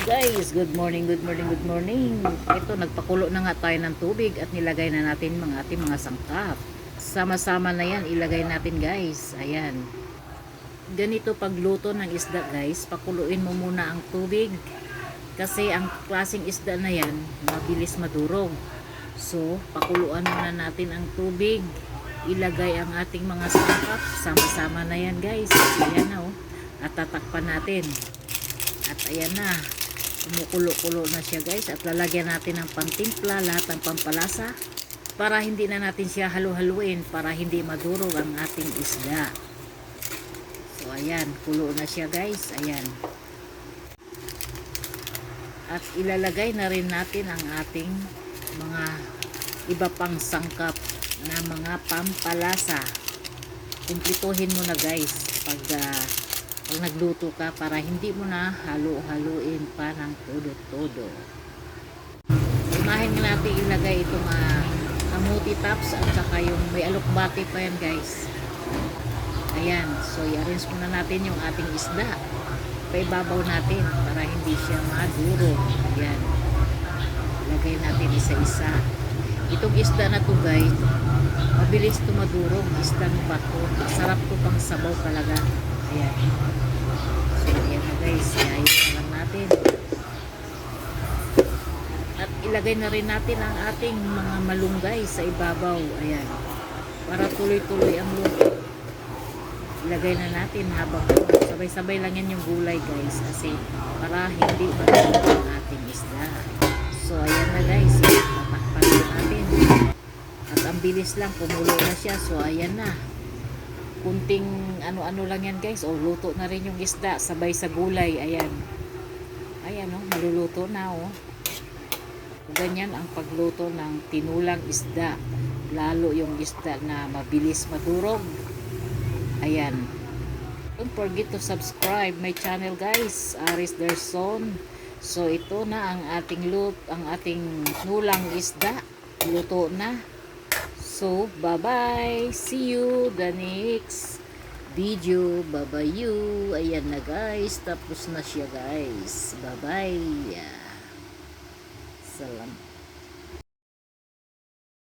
guys, good morning, good morning, good morning. Ito, nagpakulo na nga tayo ng tubig at nilagay na natin mga ating mga sangkap. Sama-sama na yan, ilagay natin guys. Ayan. Ganito pagluto ng isda guys, pakuluin mo muna ang tubig. Kasi ang klaseng isda na yan, mabilis madurog. So, pakuluan muna natin ang tubig. Ilagay ang ating mga sangkap. Sama-sama na yan guys. Ayan na oh. At tatakpan natin. At ayan na. Kumukulo-kulo na siya guys. At lalagyan natin ng pantimpla, lahat ng pampalasa. Para hindi na natin siya halu-haluin. Para hindi madurog ang ating isda. So ayan. Kulo na siya guys. Ayan. At ilalagay na rin natin ang ating mga iba pang sangkap na mga pampalasa. Kumplituhin mo na guys pag ah, pag nagluto ka para hindi mo na halo-haluin pa ng todo-todo. Unahin natin ilagay itong uh, kamuti tops at saka yung may alokbati pa yan guys. Ayan, so i-arrange muna natin yung ating isda. Paibabaw natin para hindi siya maduro. Ayan. Ilagay natin isa-isa. Itong isda na to guys, mabilis to madurog. Isda ng bato. Masarap to pang sabaw talaga. Ayan. So, ayan na guys. Iayos na lang natin. At ilagay na rin natin ang ating mga malunggay sa ibabaw. Ayan. Para tuloy-tuloy ang luto. Ilagay na natin habang sabay-sabay lang yan yung gulay guys. Kasi para hindi matulog ang ating isda. Bilis lang. Kumulo na siya. So, ayan na. Kunting ano-ano lang yan guys. O luto na rin yung isda sabay sa gulay. Ayan. Ayan oh maluluto na oh. Ganyan ang pagluto ng tinulang isda. Lalo yung isda na mabilis madurog. Ayan. Don't forget to subscribe my channel guys. Aris Derson. So ito na ang ating lut ang ating nulang isda. Luto na So, bye-bye. See you the next video. Bye-bye you. Ayan na guys. Tapos na siya guys. Bye-bye. Salam.